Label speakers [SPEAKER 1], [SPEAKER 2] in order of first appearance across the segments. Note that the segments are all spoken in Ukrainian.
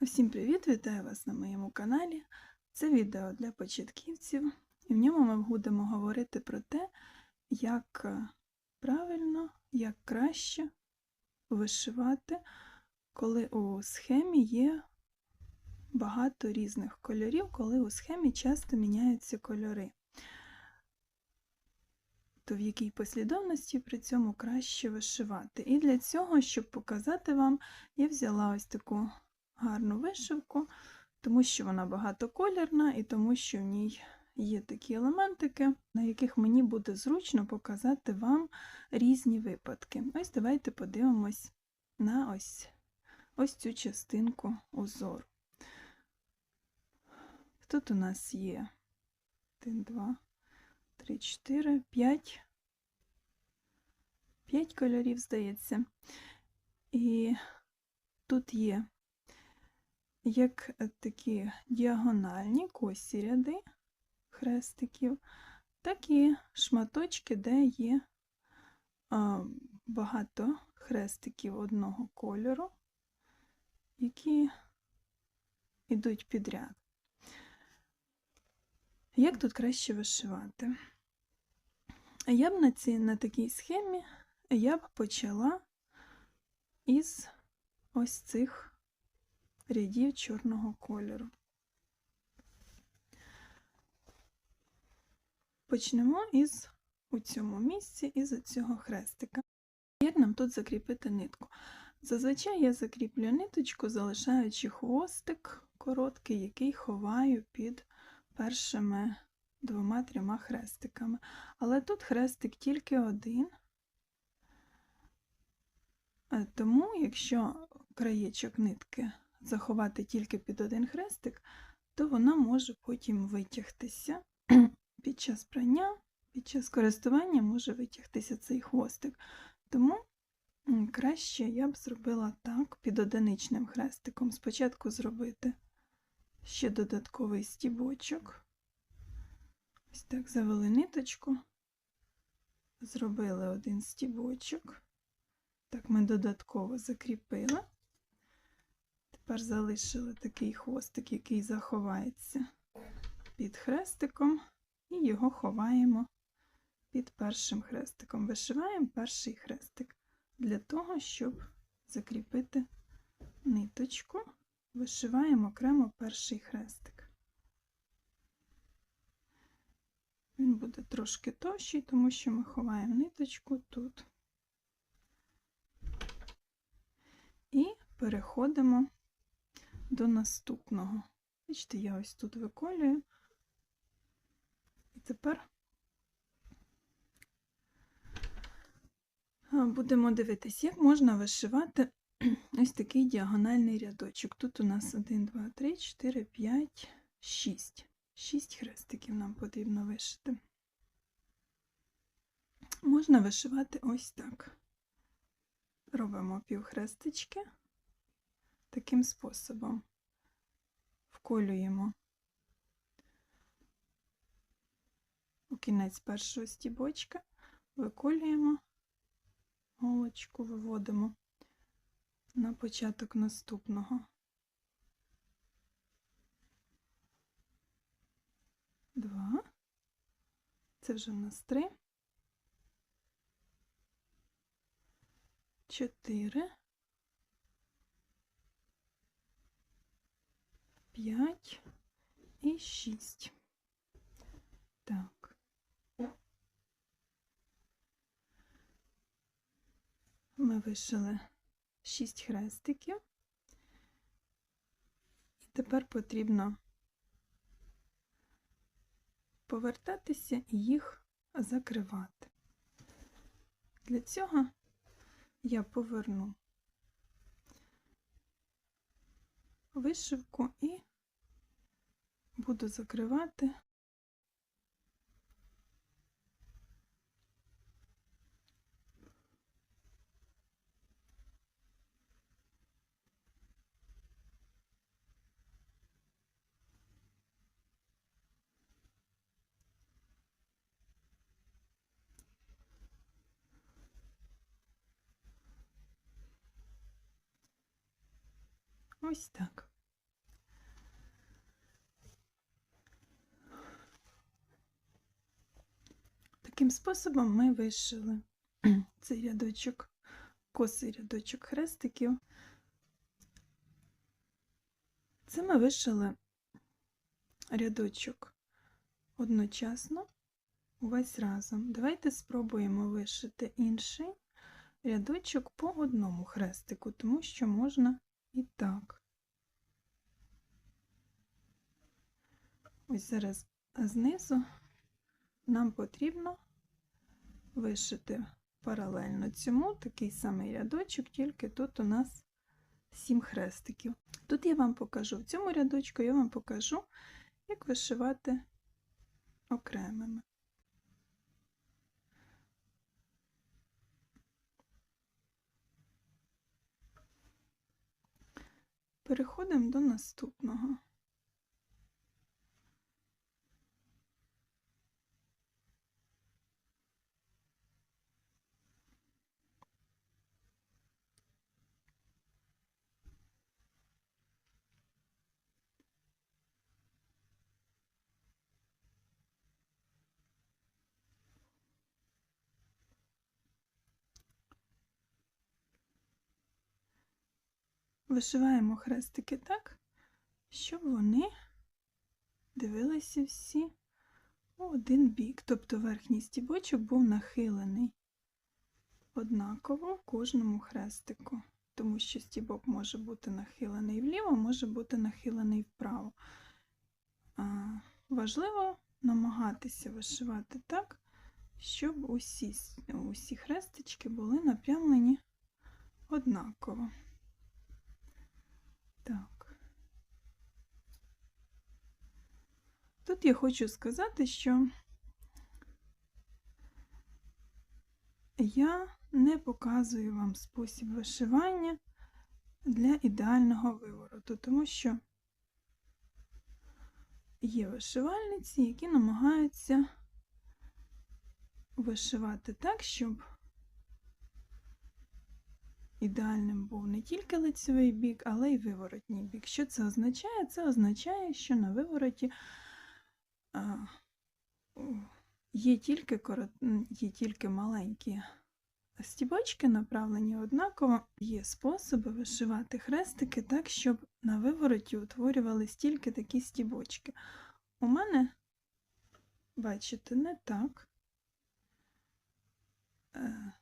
[SPEAKER 1] Всім привіт! Вітаю вас на моєму каналі. Це відео для початківців, і в ньому ми будемо говорити про те, як е, правильно, як краще вишивати, коли у схемі є багато різних кольорів, коли у схемі часто міняються кольори. То в якій послідовності при цьому краще вишивати. І для цього, щоб показати вам, я взяла ось таку гарну вишивку, тому що вона багатоколірна і тому, що в ній є такі елементики, на яких мені буде зручно показати вам різні випадки. Ось давайте подивимось на ось, ось цю частинку узору. Тут у нас є 1, 2, 3, 4, 5. 5 кольорів, здається. І тут є як такі діагональні косі ряди хрестиків, так і шматочки, де є багато хрестиків одного кольору, які йдуть підряд. Як тут краще вишивати? Я б на, цій, на такій схемі я б почала із ось цих рядів чорного кольору. Почнемо із у цьому місці із цього хрестика. Як нам тут закріпити нитку? Зазвичай я закріплю ниточку, залишаючи хвостик короткий, який ховаю під першими двома-трьома хрестиками. Але тут хрестик тільки один. Е, тому, якщо краєчок нитки заховати тільки під один хрестик, то вона може потім витягтися під час прання, під час користування може витягтися цей хвостик. Тому краще я б зробила так, під одиничним хрестиком. Спочатку зробити ще додатковий стібочок. Ось так завели ниточку, зробили один стібочок. Так, ми додатково закріпили. Тепер залишили такий хвостик, який заховається під хрестиком, і його ховаємо під першим хрестиком. Вишиваємо перший хрестик для того, щоб закріпити ниточку, вишиваємо окремо перший хрестик. Він буде трошки товщий, тому що ми ховаємо ниточку тут. І переходимо до наступного. Бачите, я ось тут виколюю. І тепер будемо дивитись, як можна вишивати ось такий діагональний рядочок. Тут у нас 1, 2, 3, 4, 5, 6. 6 хрестиків нам потрібно вишити. Можна вишивати ось так. Робимо півхрестички таким способом. Вколюємо у кінець першого стібочка, виколюємо голочку, виводимо на початок наступного. Два. Це вже в нас три. Чотири. П'ять і шість. Так. Ми вишили шість хрестиків, і тепер потрібно повертатися і їх закривати. Для цього я поверну вишивку і буду закривати ось так. Таким способом ми вишили цей рядочок, косий рядочок хрестиків. Це ми вишили рядочок одночасно, увесь разом. Давайте спробуємо вишити інший рядочок по одному хрестику, тому що можна і так. Ось зараз знизу нам потрібно вишити паралельно цьому такий самий рядочок, тільки тут у нас 7 хрестиків. Тут я вам покажу, в цьому рядочку я вам покажу, як вишивати окремими. Переходимо до наступного. Вишиваємо хрестики так, щоб вони дивилися всі у один бік, тобто верхній стібочок був нахилений однаково кожному хрестику, тому що стібок може бути нахилений вліво, може бути нахилений вправо. Важливо намагатися вишивати так, щоб усі, усі хрестички були напрямлені однаково. Так. Тут я хочу сказати, що я не показую вам спосіб вишивання для ідеального вивороту, тому що є вишивальниці, які намагаються вишивати так, щоб ідеальним був не тільки лицевий бік, але й виворотній бік. Що це означає? Це означає, що на вивороті є тільки корот... є тільки маленькі стібочки, направлені однаково. Є способи вишивати хрестики так, щоб на вивороті утворювались тільки такі стібочки. У мене, бачите, не так. Е,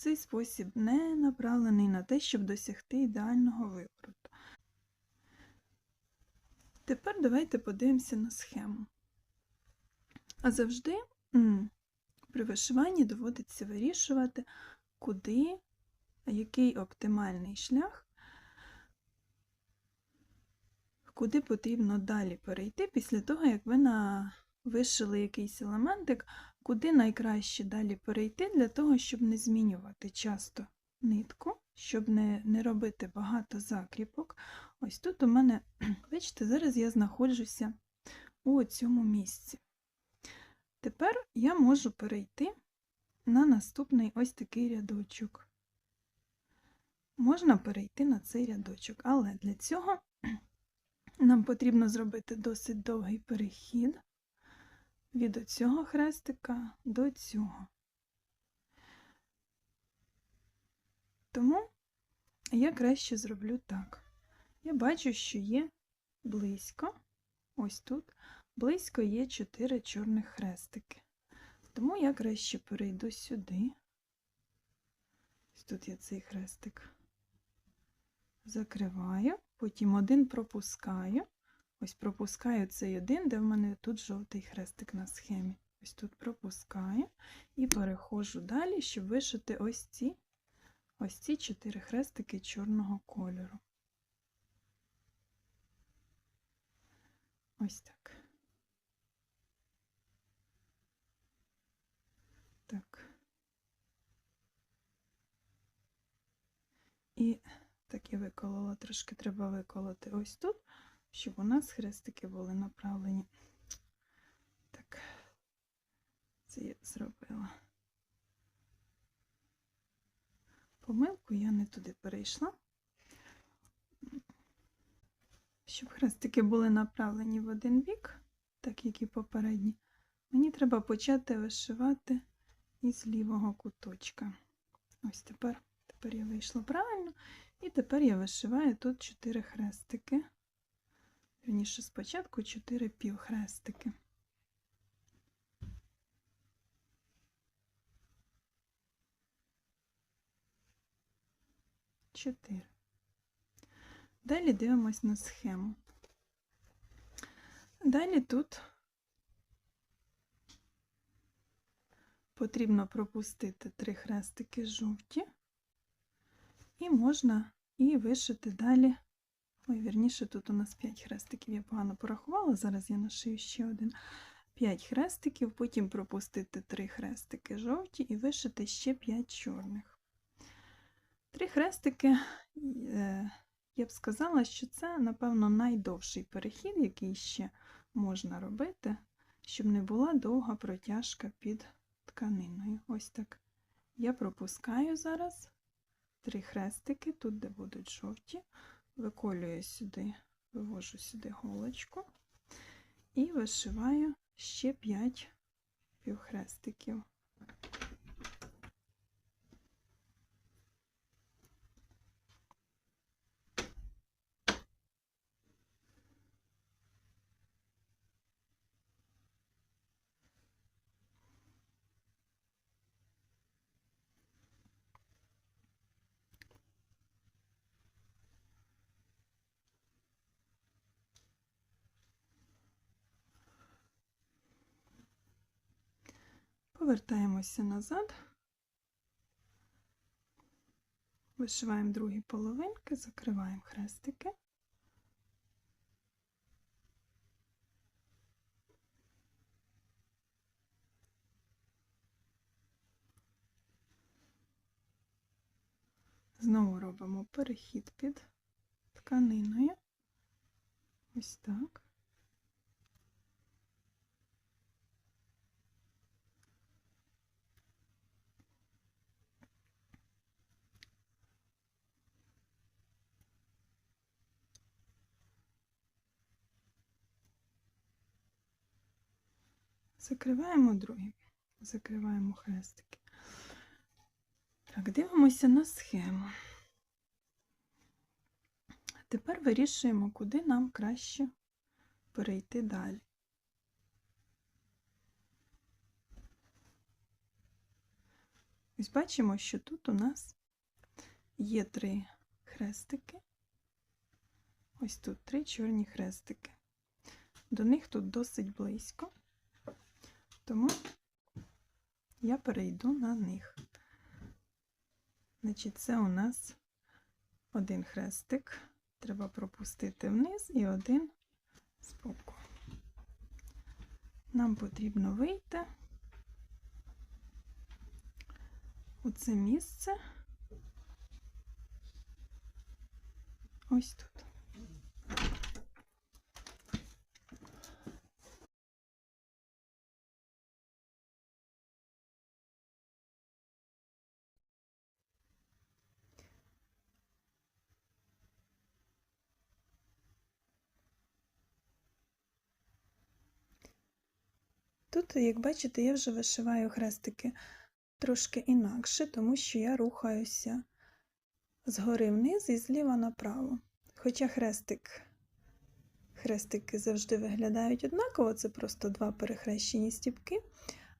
[SPEAKER 1] цей спосіб не направлений на те, щоб досягти ідеального вивороту. Тепер давайте подивимося на схему. А завжди при вишиванні доводиться вирішувати, куди, який оптимальний шлях, куди потрібно далі перейти після того, як ви вишили якийсь елементик, куди найкраще далі перейти для того, щоб не змінювати часто нитку, щоб не, не робити багато закріпок. Ось тут у мене, бачите, зараз я знаходжуся у цьому місці. Тепер я можу перейти на наступний ось такий рядочок. Можна перейти на цей рядочок, але для цього нам потрібно зробити досить довгий перехід від цього хрестика до цього. Тому я краще зроблю так. Я бачу, що є близько, ось тут, близько є 4 чорних хрестики. Тому я краще перейду сюди. Тут я цей хрестик закриваю, потім один пропускаю. Ось пропускаю цей один, де в мене тут жовтий хрестик на схемі. Ось тут пропускаю і переходжу далі, щоб вишити ось ці ось ці чотири хрестики чорного кольору. Ось так. Так. І так я виколола, трошки треба виколоти ось тут щоб у нас хрестики були направлені. Так, це я зробила. Помилку я не туди перейшла. Щоб хрестики були направлені в один бік, так як і попередні, мені треба почати вишивати із лівого куточка. Ось тепер, тепер я вийшла правильно. І тепер я вишиваю тут 4 хрестики. Вірніше, спочатку 4 півхрестики. Чотири. Далі дивимось на схему. Далі тут потрібно пропустити три хрестики жовті, і можна і вишити далі. Ой, вірніше, тут у нас 5 хрестиків, я погано порахувала, зараз я нашию ще один. 5 хрестиків, потім пропустити 3 хрестики жовті і вишити ще 5 чорних. Три хрестики, е, я б сказала, що це, напевно, найдовший перехід, який ще можна робити, щоб не була довга протяжка під тканиною. Ось так. Я пропускаю зараз три хрестики, тут, де будуть жовті, виколюю сюди, вивожу сюди голочку і вишиваю ще 5 півхрестиків. Повертаємося назад, вишиваємо другі половинки, закриваємо хрестики. Знову робимо перехід під тканиною. Ось так. Закриваємо другі, закриваємо хрестики. Так, дивимося на схему. Тепер вирішуємо, куди нам краще перейти далі. Ось бачимо, що тут у нас є три хрестики. Ось тут три чорні хрестики. До них тут досить близько, тому я перейду на них. Значить, це у нас один хрестик. Треба пропустити вниз і один збоку. Нам потрібно вийти у це місце. Ось тут. Тут, як бачите, я вже вишиваю хрестики трошки інакше, тому що я рухаюся згори вниз і зліва направо. Хоча хрестик, хрестики завжди виглядають однаково, це просто два перехрещені стіпки,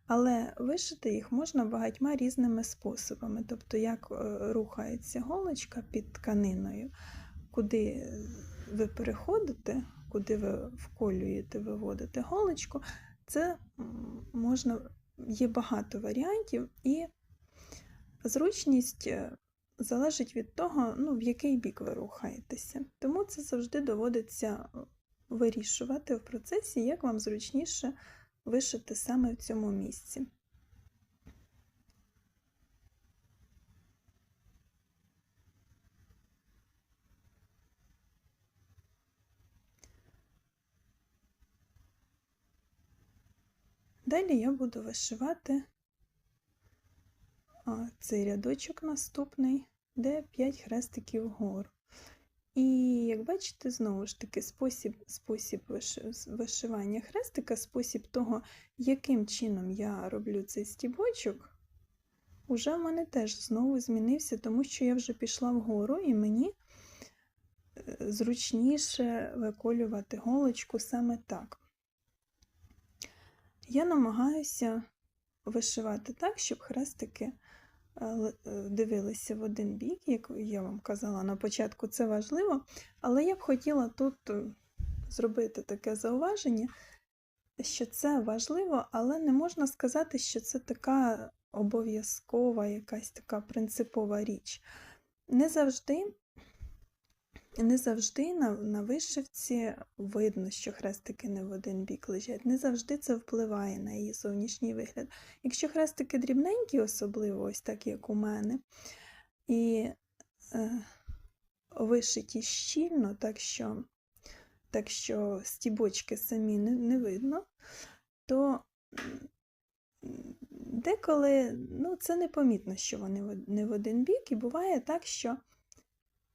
[SPEAKER 1] але вишити їх можна багатьма різними способами. Тобто, як е, рухається голочка під тканиною, куди ви переходите, куди ви вколюєте, виводите голочку, це можна, є багато варіантів, і зручність е, залежить від того, ну, в який бік ви рухаєтеся. Тому це завжди доводиться вирішувати в процесі, як вам зручніше вишити саме в цьому місці. Далі я буду вишивати цей рядочок наступний, де 5 хрестиків вгору. І, як бачите, знову ж таки, спосіб спосіб вишивання хрестика, спосіб того, яким чином я роблю цей стібочок, уже в мене теж знову змінився, тому що я вже пішла вгору і мені е, зручніше виколювати голочку саме так. Я намагаюся вишивати так, щоб хрестики е, е, дивилися в один бік, як я вам казала на початку, це важливо, але я б хотіла тут е, зробити таке зауваження, що це важливо, але не можна сказати, що це така обов'язкова, якась така принципова річ. Не завжди, не завжди на, на вишивці видно, що хрестики не в один бік лежать. Не завжди це впливає на її зовнішній вигляд. Якщо хрестики дрібненькі, особливо ось так, як у мене, і е, вишиті щільно, так що, так що стібочки самі не, не видно, то деколи ну, це непомітно, що вони не в один бік, і буває так, що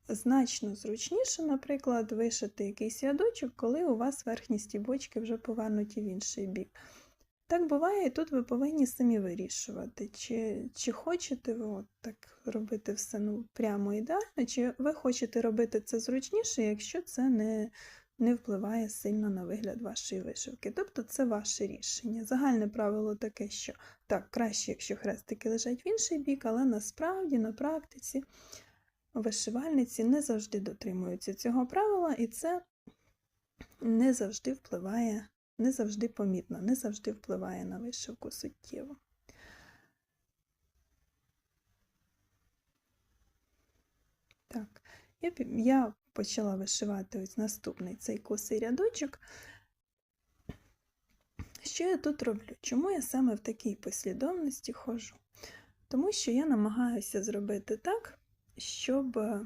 [SPEAKER 1] значно зручніше, наприклад, вишити якийсь рядочок, коли у вас верхні стібочки вже повернуті в інший бік. Так буває, і тут ви повинні самі вирішувати, чи, чи хочете ви от так робити все ну, прямо ідеально, чи ви хочете робити це зручніше, якщо це не, не впливає сильно на вигляд вашої вишивки. Тобто це ваше рішення. Загальне правило таке, що так, краще, якщо хрестики лежать в інший бік, але насправді на практиці вишивальниці не завжди дотримуються цього правила, і це не завжди впливає, не завжди помітно, не завжди впливає на вишивку суттєво. Так, я, я почала вишивати ось наступний цей косий рядочок. Що я тут роблю? Чому я саме в такій послідовності ходжу? Тому що я намагаюся зробити так, щоб е,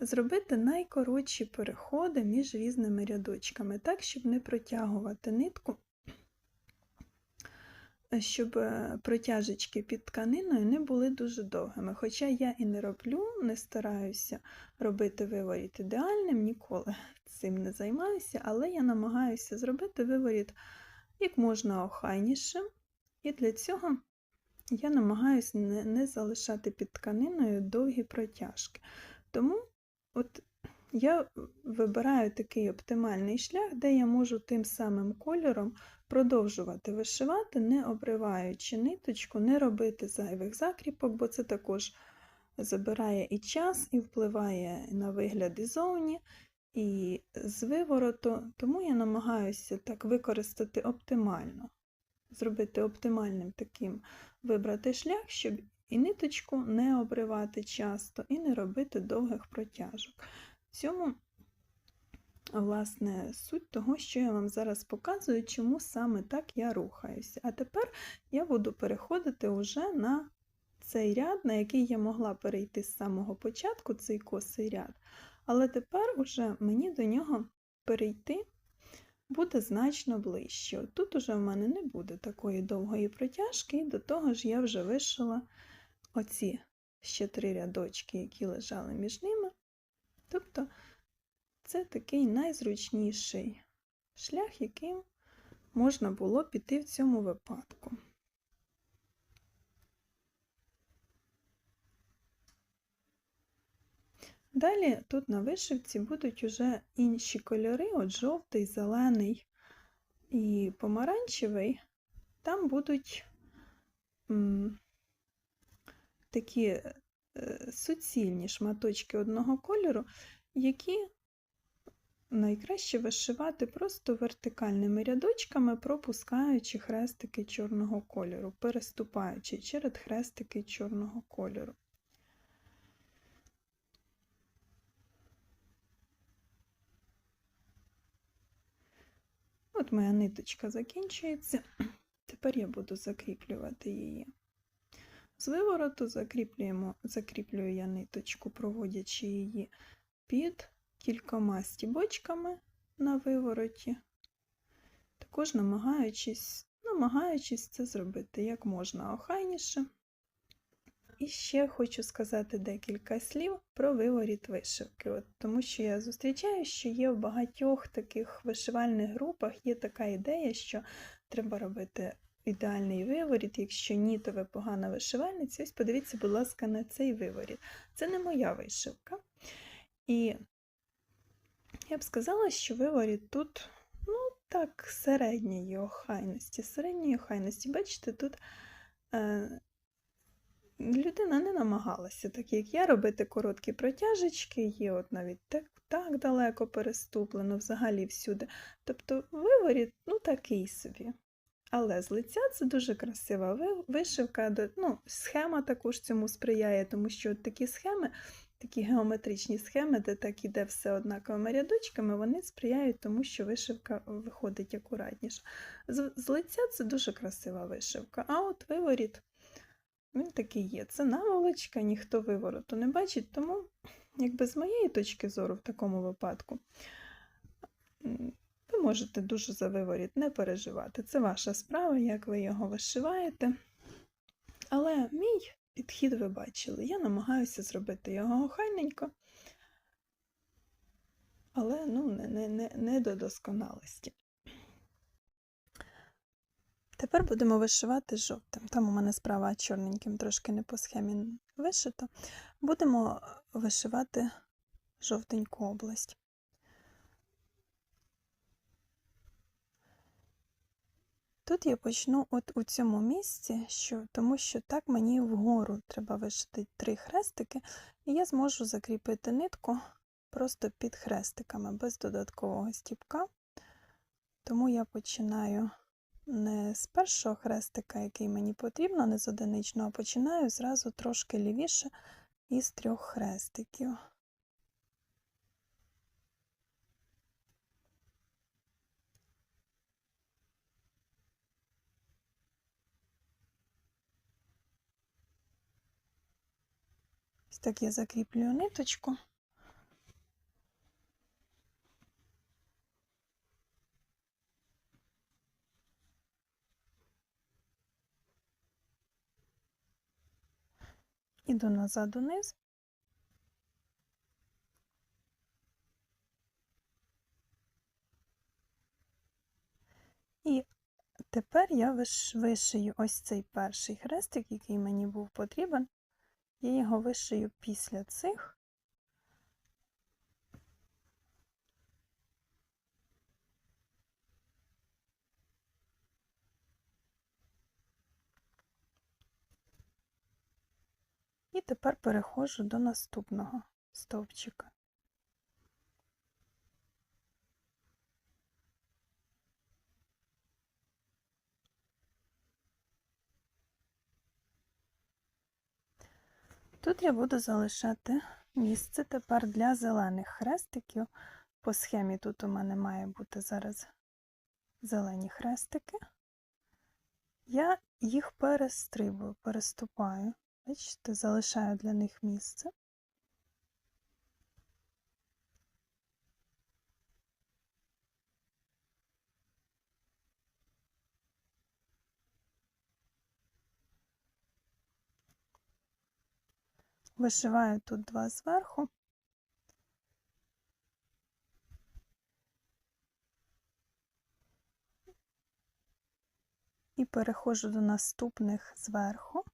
[SPEAKER 1] зробити найкоротші переходи між різними рядочками, так, щоб не протягувати нитку, щоб е, протяжечки під тканиною не були дуже довгими. Хоча я і не роблю, не стараюся робити виворіт ідеальним, ніколи цим не займаюся, але я намагаюся зробити виворіт як можна охайнішим, і для цього я намагаюся не, не залишати під тканиною довгі протяжки. Тому от я вибираю такий оптимальний шлях, де я можу тим самим кольором продовжувати вишивати, не обриваючи ниточку, не робити зайвих закріпок, бо це також забирає і час, і впливає на вигляд ізовні, і з вивороту. Тому я намагаюся так використати оптимально, зробити оптимальним таким вибрати шлях, щоб і ниточку не обривати часто, і не робити довгих протяжок. В цьому, власне, суть того, що я вам зараз показую, чому саме так я рухаюся. А тепер я буду переходити уже на цей ряд, на який я могла перейти з самого початку, цей косий ряд. Але тепер уже мені до нього перейти буде значно ближче. Тут уже в мене не буде такої довгої протяжки, і до того ж я вже вишила оці ще три рядочки, які лежали між ними. Тобто це такий найзручніший шлях, яким можна було піти в цьому випадку. Далі тут на вишивці будуть уже інші кольори, от жовтий, зелений і помаранчевий. Там будуть такі е, суцільні шматочки одного кольору, які найкраще вишивати просто вертикальними рядочками, пропускаючи хрестики чорного кольору, переступаючи через хрестики чорного кольору. От моя ниточка закінчується. Тепер я буду закріплювати її. З вивороту закріплюємо, закріплюю я ниточку, проводячи її під кількома стібочками на вивороті, також намагаючись, намагаючись це зробити як можна охайніше. І ще хочу сказати декілька слів про виворіт вишивки, От, тому що я зустрічаю, що є в багатьох таких вишивальних групах є така ідея, що треба робити ідеальний виворіт, якщо ні, то ви погана вишивальниця. Ось подивіться, будь ласка, на цей виворіт. Це не моя вишивка. І я б сказала, що виворіт тут, ну, так, середньої охайності. Середньої охайності. Бачите, тут е, людина не намагалася, так як я, робити короткі протяжечки, є от навіть так, так далеко переступлено, взагалі всюди. Тобто виворіт, ну, такий собі. Але з лиця це дуже красива вишивка. Ну, схема також цьому сприяє, тому що от такі схеми, такі геометричні схеми, де так іде все однаковими рядочками, вони сприяють тому, що вишивка виходить акуратніше. З, з лиця це дуже красива вишивка, а от виворіт, він такий є. Це наволочка, ніхто вивороту не бачить, тому, якби з моєї точки зору, в такому випадку, ви можете дуже за виворіт не переживати. Це ваша справа, як ви його вишиваєте. Але мій підхід ви бачили. Я намагаюся зробити його охайненько, але ну, не, не, не, не до досконалості. Тепер будемо вишивати жовтим. Там у мене справа чорненьким, трошки не по схемі вишито. Будемо вишивати жовтеньку область. Тут я почну от у цьому місці, що, тому що так мені вгору треба вишити три хрестики, і я зможу закріпити нитку просто під хрестиками, без додаткового стіпка. Тому я починаю не з першого хрестика, який мені потрібно, не з одиничного, а починаю зразу трошки лівіше із трьох хрестиків. Ось так я закріплюю ниточку. Іду назад униз. І тепер я вишию ось цей перший хрестик, який мені був потрібен. Я його вишию після цих. І тепер переходжу до наступного стовпчика. Тут я буду залишати місце тепер для зелених хрестиків. По схемі тут у мене має бути зараз зелені хрестики. Я їх перестрибую, переступаю. Бачите, залишаю для них місце. Вишиваю тут два зверху. І переходжу до наступних зверху,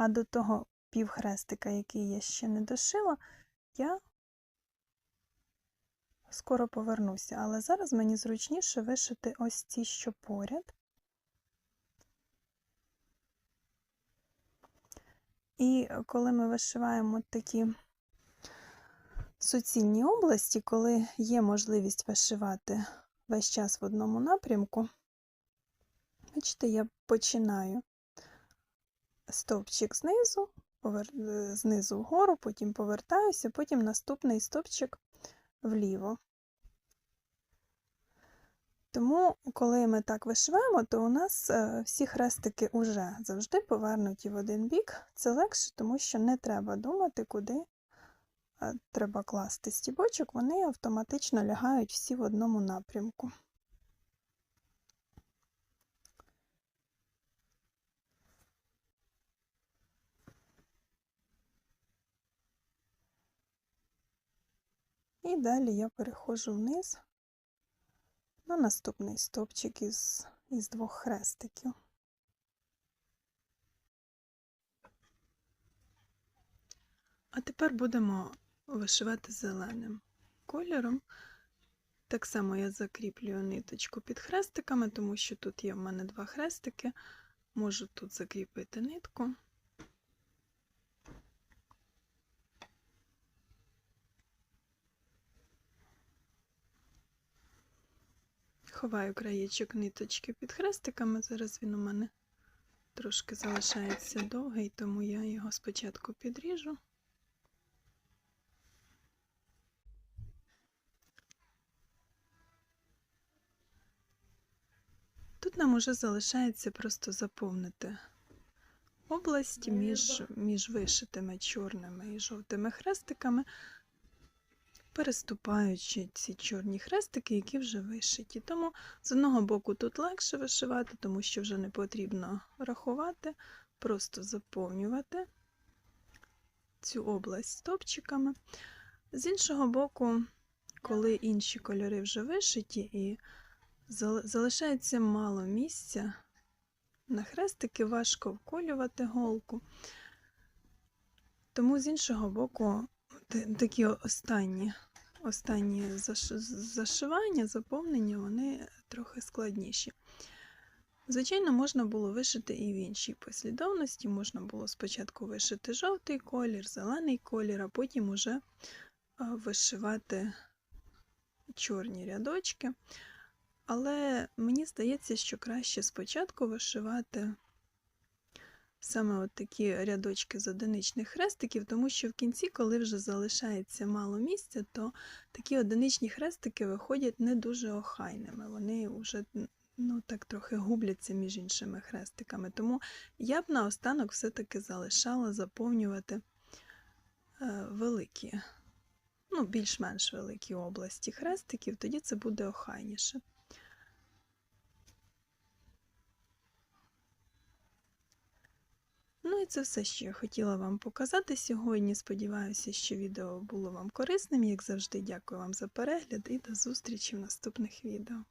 [SPEAKER 1] а до того півхрестика, який я ще не дошила, я скоро повернуся, але зараз мені зручніше вишити ось ці, що поряд. І коли ми вишиваємо такі суцільні області, коли є можливість вишивати весь час в одному напрямку, бачите, я починаю стовпчик знизу, повер... знизу вгору, потім повертаюся, потім наступний стовпчик вліво. Тому, коли ми так вишиваємо, то у нас е, всі хрестики уже завжди повернуті в один бік. Це легше, тому що не треба думати, куди е, треба класти стібочок, вони автоматично лягають всі в одному напрямку. І далі я переходжу вниз на наступний стовпчик із із двох хрестиків. А тепер будемо вишивати зеленим кольором. Так само я закріплюю ниточку під хрестиками, тому що тут є в мене два хрестики. Можу тут закріпити нитку. Ховаю краєчок ниточки під хрестиками. Зараз він у мене трошки залишається довгий, тому я його спочатку підріжу. Тут нам уже залишається просто заповнити область між, між вишитими чорними і жовтими хрестиками, переступаючи ці чорні хрестики, які вже вишиті. Тому з одного боку тут легше вишивати, тому що вже не потрібно рахувати, просто заповнювати цю область стопчиками. З іншого боку, коли інші кольори вже вишиті і залишається мало місця, на хрестики важко вколювати голку. Тому з іншого боку, такі останні, останні зашивання, заповнення, вони трохи складніші. Звичайно, можна було вишити і в іншій послідовності. Можна було спочатку вишити жовтий колір, зелений колір, а потім уже вишивати чорні рядочки. Але мені здається, що краще спочатку вишивати саме от такі рядочки з одиничних хрестиків, тому що в кінці, коли вже залишається мало місця, то такі одиничні хрестики виходять не дуже охайними. Вони вже ну, так трохи губляться між іншими хрестиками. Тому я б наостанок все-таки залишала заповнювати е, великі, ну, більш-менш великі області хрестиків, тоді це буде охайніше. І це все, що я хотіла вам показати сьогодні. Сподіваюся, що відео було вам корисним. Як завжди, дякую вам за перегляд і до зустрічі в наступних відео.